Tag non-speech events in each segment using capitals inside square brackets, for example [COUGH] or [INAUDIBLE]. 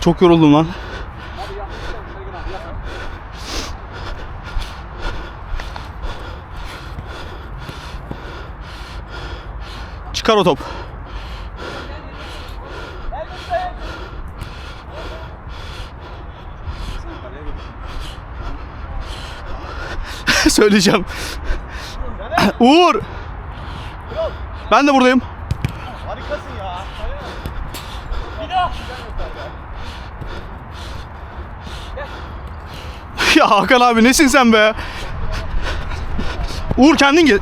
Çok yoruldum lan. Çıkar o top. [LAUGHS] Söyleyeceğim. [LAUGHS] Uğur. Ben de buradayım. Ya Hakan abi nesin sen be? Uğur kendin gel.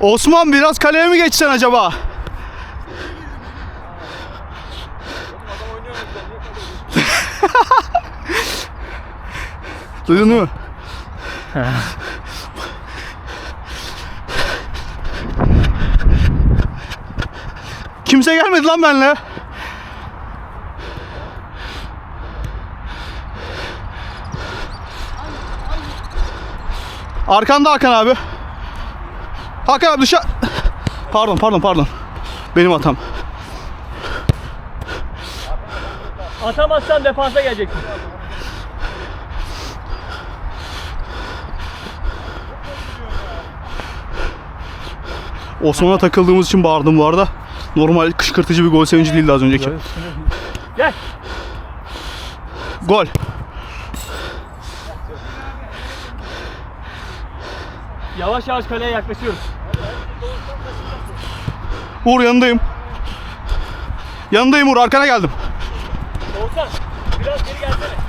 Osman biraz kaleye mi geçsen acaba? Mi? Kimse gelmedi lan benimle. Arkanda Hakan abi. Hakan abi dışarı. Pardon pardon pardon. Benim hatam. Atamazsan defansa geleceksin. Osman'a takıldığımız için bağırdım bu arada. Normal kışkırtıcı bir gol sevinci değildi az önceki. Gel. Gol. Yavaş yavaş kaleye yaklaşıyoruz. Uğur yanındayım. Yanındayım Uğur arkana geldim. Oğuzhan biraz geri gelsene.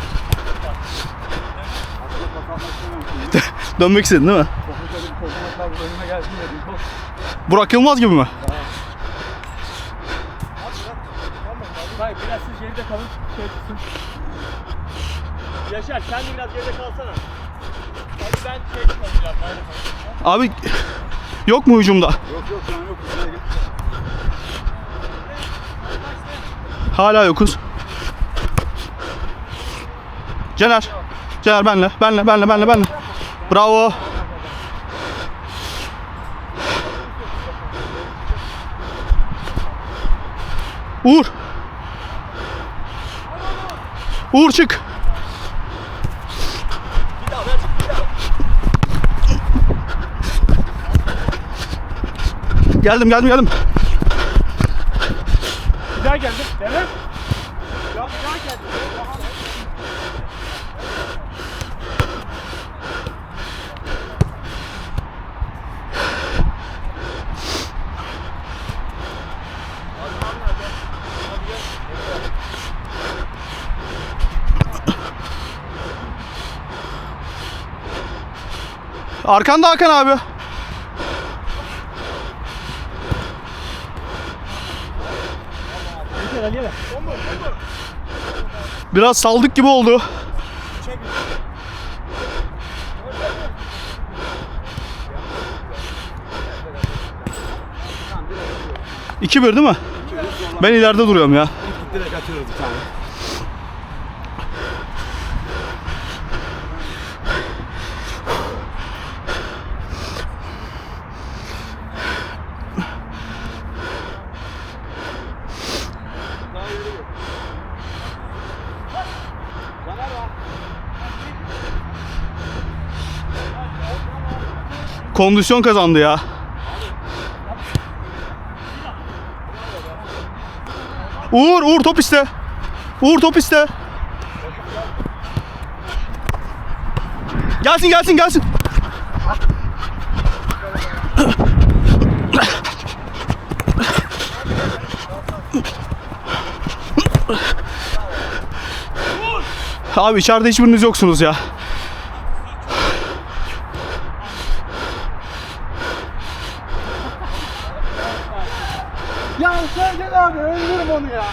[LAUGHS] Dönmek istedin değil mi? Burak Yılmaz gibi mi? Hayır biraz siz geride kalın. Şey. Yaşar sen de biraz geride kalsana. Hadi ben şey. Böyle kalın. Abi yok mu hücumda? Yok yok şu an yok. Hala yokuz. Caner. Caner benle. Benle benle benle benle. Bravo. Uğur. Uğur çık. Geldim geldim geldim. Bir daha geldim. Devam. Arkanda Hakan abi. Biraz saldık gibi oldu. İki bir değil mi? Ben ileride duruyorum ya. Direkt atıyoruz bir tane. Kondisyon kazandı ya. Uğur, Uğur top iste. Uğur top iste. Gelsin gelsin gelsin. Abi içeride hiçbiriniz yoksunuz ya. 보는 거야.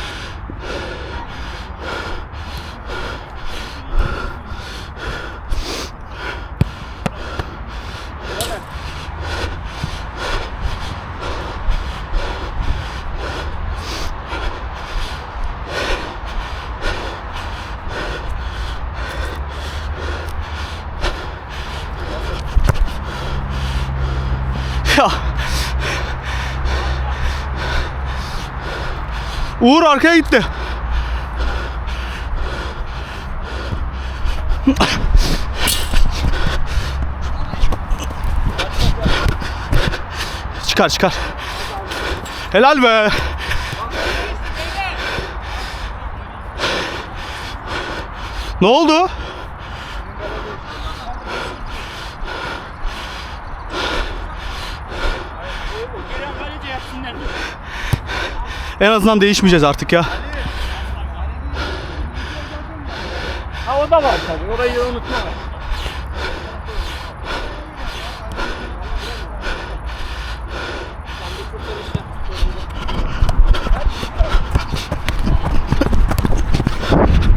야. Uğur arkaya gitti. çıkar çıkar. Helal be. Ne oldu? En azından değişmeyeceğiz artık ya. Ha o da var tabii. Orayı unutma.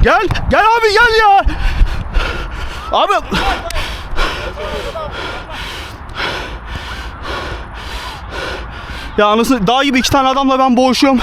Gel, gel abi gel ya. Abi. Ya anasını dağ gibi iki tane adamla ben boğuşuyorum.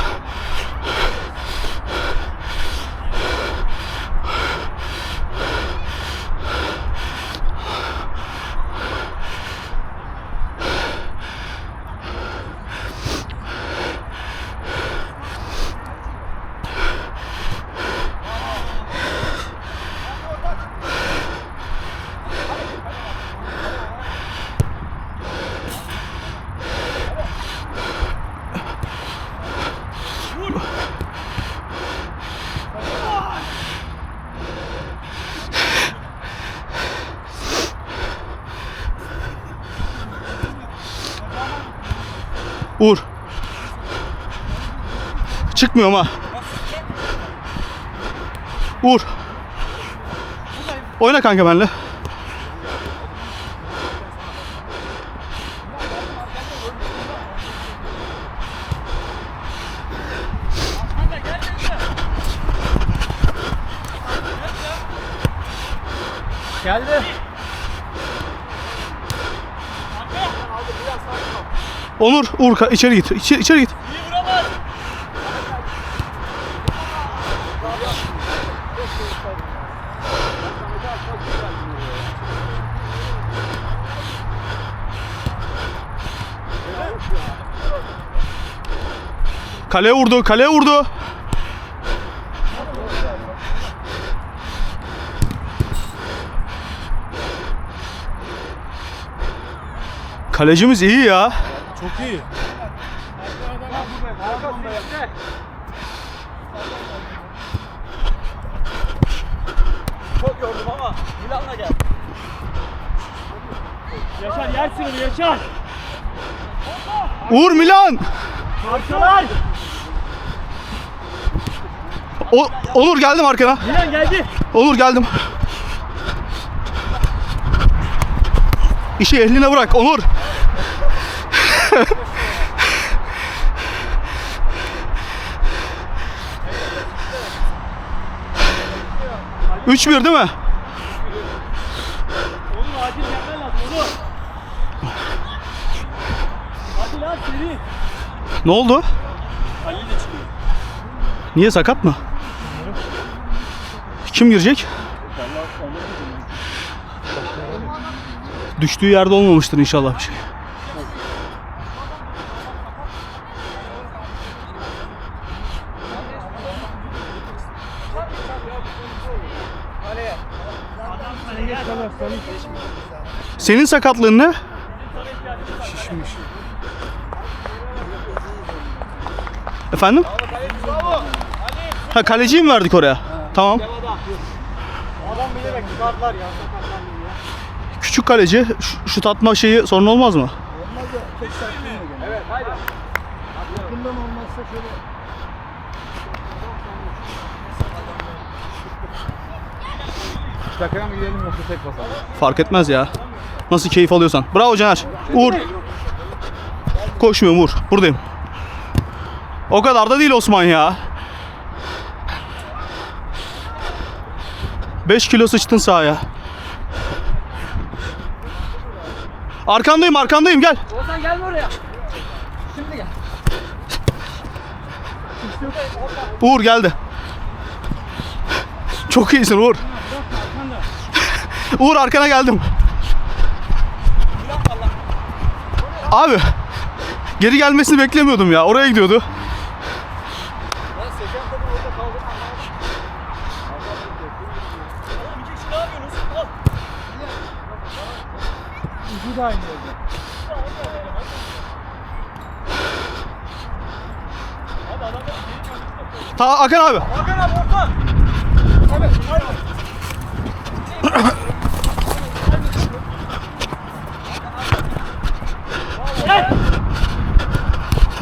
Uğur. Çıkmıyorum ha. Uğur. Oyna kanka benimle. Geldi. Onur, Uğur içeri git. İçeri, içeri git. Kaleye vurdu, kaleye vurdu. Kalecimiz iyi ya. Çok iyi. Çok yordum ama Milan'la gel. Yaşar yersin onu Yaşar. Uğur Milan. Arkalar. O, Onur geldim arkana. Milan geldi. Onur geldim. İşi ehline bırak Onur. Üç bir değil mi? Oğlum acil yapman lazım onu. Hadi lan seri. Ne oldu? Ali de çıkıyor. Niye sakat mı? Kim girecek? Düştüğü yerde olmamıştır inşallah bir şey. Senin sakatlığın ne? Şişmiş. Efendim? Ha kaleciyi mi verdik oraya? Tamam. Bilerek çıkardılar ya. Sakatlandım ya. Küçük kaleci şut atma şeyi sorun olmaz mı? Olmaz da tek sertliğine gene. Evet haydi. Yakından olmazsa şöyle. Şakaya mı gidelim yoksa tek basalım? Fark etmez ya. Nasıl keyif alıyorsan. Bravo Caner. Uğur. Koşmuyorum Uğur. Buradayım. O kadar da değil Osman ya. 5 kilo sıçtın sahaya. Arkandayım arkandayım gel. Ozan gelme oraya. Şimdi gel. Uğur geldi. Çok iyisin Uğur. Uğur arkana geldim. Abi geri gelmesini beklemiyordum ya. Oraya gidiyordu. Ucu da aynı dönüyor. Ta Hakan abi. Hakan abi orta. Hadi. Hadi.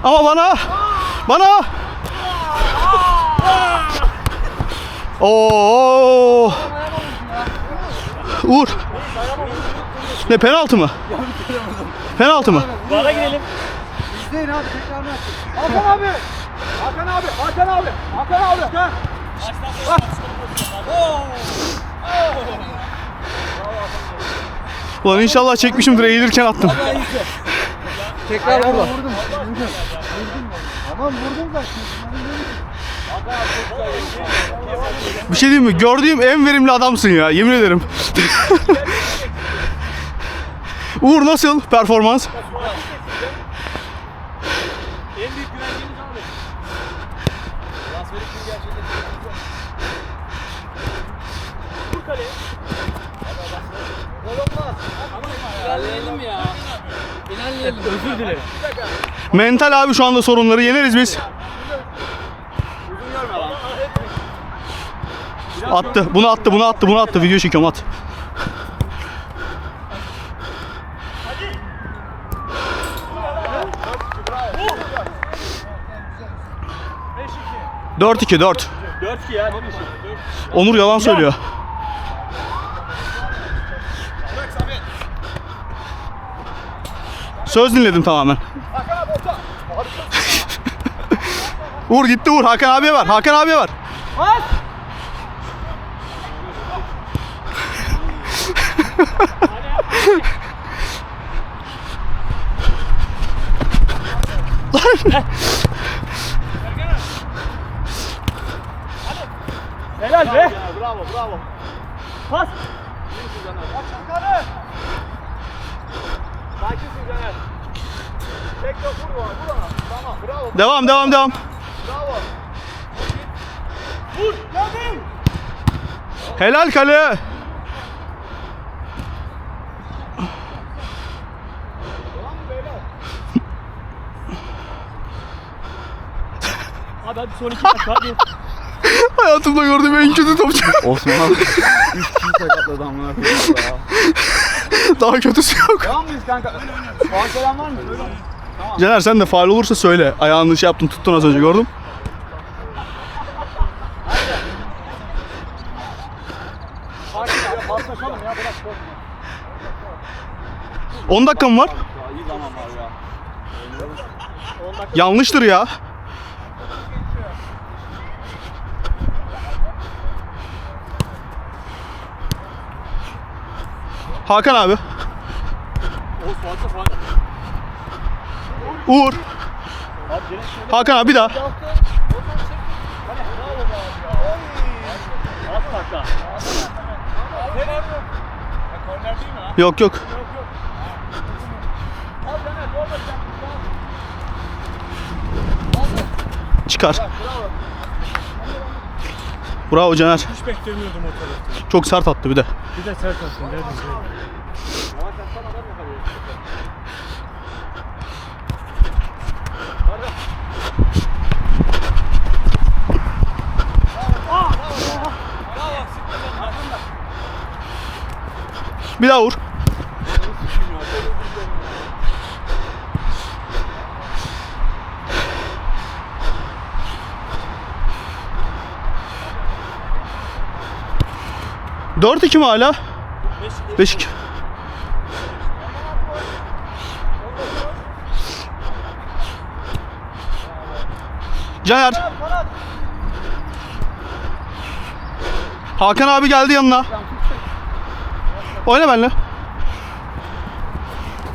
Ama bana. Bana. Oo. Uğur. Ne penaltı mı? Penaltı mı? Vara girelim. İzleyin abi tekrar ne Hakan abi. Hakan abi. Hakan abi. Hakan abi. Gel. Ulan inşallah çekmişimdir eğilirken attım. Tekrar vurdum. Vurdum. Vurdum. Vurdum. Tamam vurdum da. Bir şey diyeyim mi? Gördüğüm en verimli adamsın ya. Yemin ederim. [LAUGHS] Uğur nasıl performans? En büyük güvencemiz abi. Las Vegas'ın gerçekten. Vur kaleye. Gol olmaz. İlerleyelim ya. İlerleyelim. Özür dilerim. Mental abi şu anda sorunları yeneriz biz. Attı. Bunu attı, bunu attı, bunu attı. Video çekiyorum at. Dört iki dört. 4 ki ya. Onur yalan söylüyor. Söz dinledim tamamen. [LAUGHS] Uğur gitti Uğur. Hakan abiye var. Hakan abiye var. Helal be. Bravo bravo. Pas. Sakinsin Caner. Tek top vur bana, vur ona. Tamam, bravo, Devam devam devam. bravo. Vur, geldim. Helal kale. Abi hadi son iki dakika hadi. Hayatımda gördüğüm en kötü topçu. Osman abi. [LAUGHS] Üç kişi sakatladı amına koyayım ya. Daha kötüsü yok. Tamam mıyız kanka? Puan falan var mı? Caner sen de faal olursa söyle. Ayağını şey yaptın tuttun az önce gördüm. Paslaşalım ya bırak. 10 dakika mı var? iyi zaman var ya. Yanlıştır ya. Hakan abi. Uğur. Hakan abi bir daha. Az dakika. Korner mi? Korner değil mi ha? Yok yok. Al Caner, gol var sen. Çıkar. Bravo Caner. Hiç beklemiyordum o tarafta. Çok sert attı bir de. Bir de sert attın. Gel Bir daha vur. Dört iki mi hala? Beş iki. Caner. Hakan abi geldi yanına. Oyna benimle.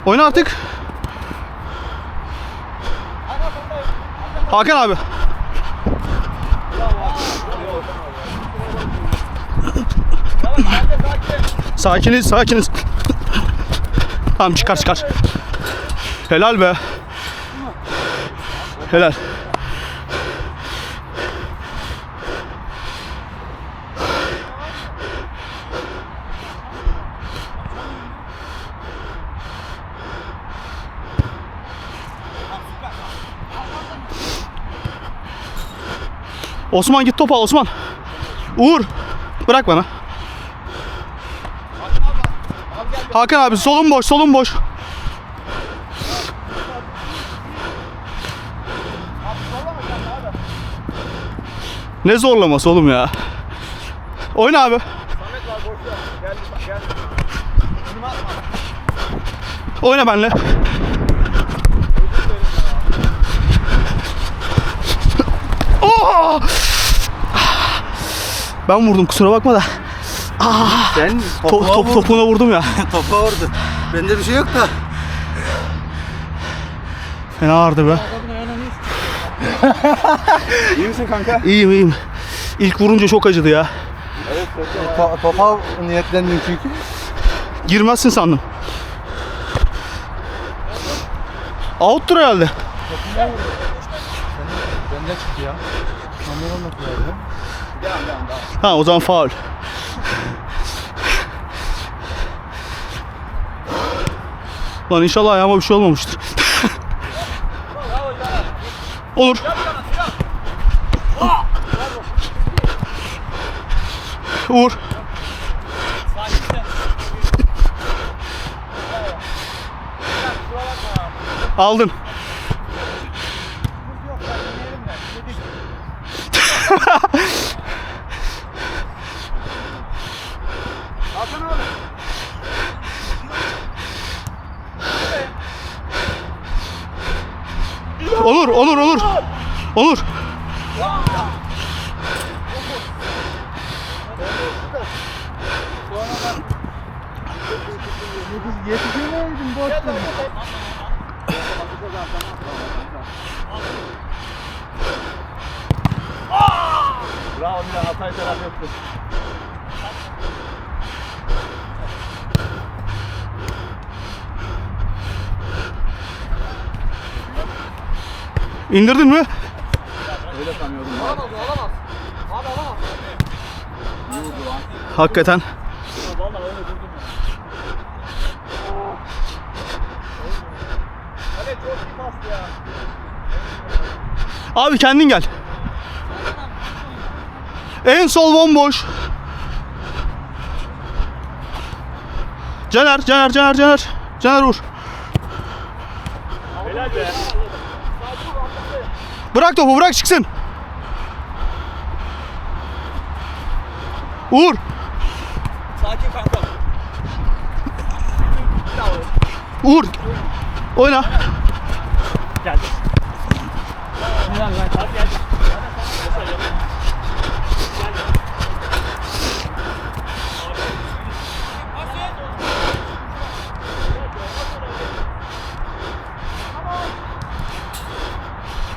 Oyna artık. Hakan abi. Sakiniz sakiniz. tamam çıkar çıkar. Helal be. Helal. Osman git topa Osman. Uğur bırak bana. Hakan abi solun boş solun boş. Ne zorlaması oğlum ya. Oyna abi. Oyna benle. Oh! Ben vurdum kusura bakma da. Sen To- top, topuna vurdum ya. [LAUGHS] Topa vurdu. Bende bir şey yok da. Fena ağrıdı be. [LAUGHS] İyi misin kanka? İyiyim iyiyim. İlk vurunca çok acıdı ya. To- topa niyetlendin çünkü. Girmezsin sandım. Out'tur herhalde. Bende çıktı ya. Kamera olmak lazım. Ha o zaman faul. Lan inşallah ayağıma bir şey olmamıştır. Olur. Uğur. Aldın. [LAUGHS] Olur, olur, olur. Olur. Yetişemeydin boştun. Bravo bir Hatay taraf yaptı. İndirdin mi? Öyle sanıyordum. Alamaz o alamaz. Abi alamaz. Hakikaten. Vallahi öyle durdum ya. Evet çok iyi pastı ya. Abi kendin gel. En sol bomboş. Caner, Caner, Caner, Caner. Caner vur. Helal be. Bırak topu, bırak çıksın. Uğur. Sakin kanka. Uğur. Oyna. Geldi. Helal lan. Geldi.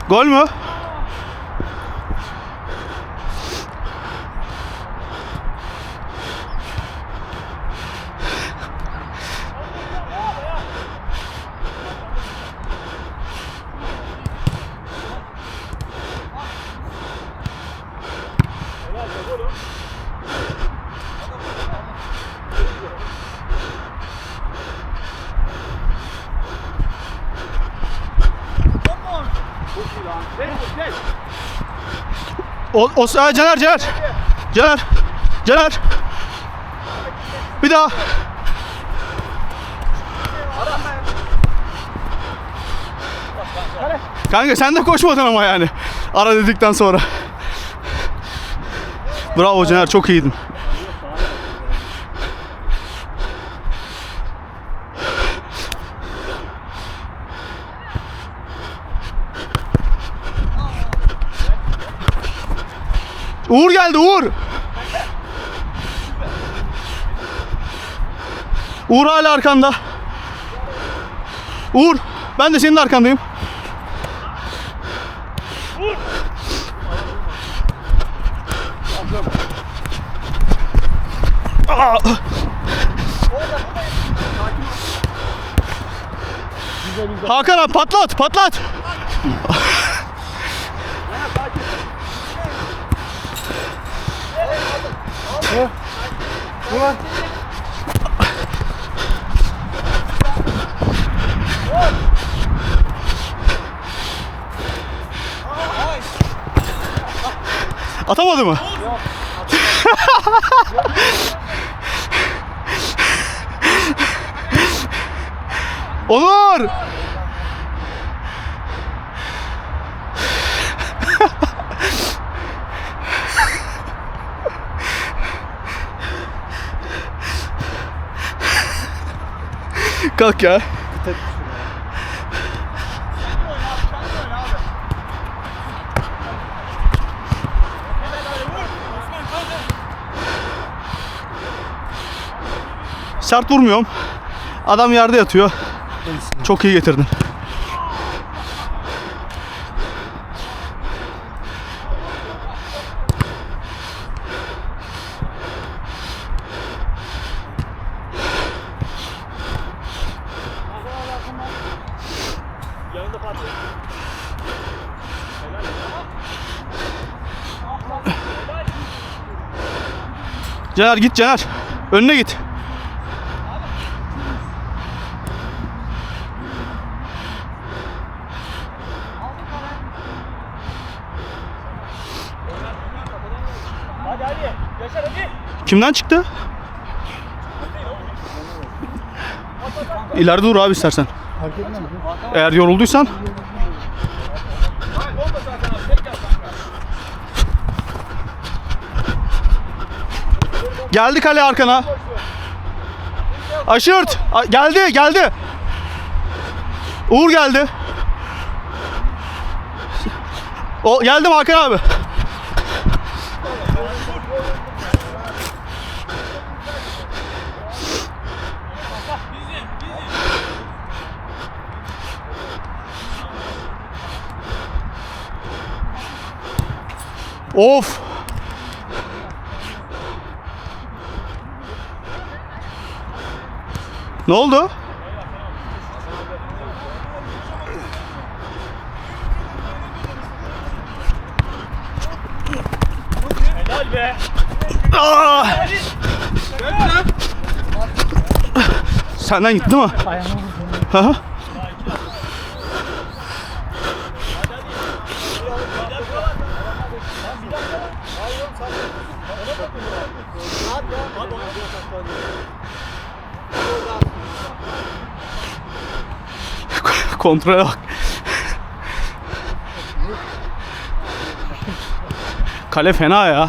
Gol mü? O, o, ha, Caner, Caner. Caner. Caner. Bir daha. Kanka sen de koşmadın ama yani. Ara dedikten sonra. Bravo Caner çok iyiydin. Uğur geldi Uğur. Uğur hala arkanda. Uğur ben de senin arkandayım. Aa! Hakan abi patlat patlat. Ulan. Atamadı mı? [LAUGHS] Onur! [LAUGHS] Kalk ya. Sert vurmuyorum. Adam yerde yatıyor. Çok iyi getirdin. Caner git Caner. Önüne git. Hadi hadi. Yaşar hadi. Kimden çıktı? İleride dur abi istersen. Eğer yorulduysan. Geldi kale arkana. Aşırt. Geldi geldi. Uğur geldi. O geldim Hakan abi. Of. Ne oldu? Helal be. Aa! Senden gitti mi? Hı hı. Kontrole bak. Kale fena ya.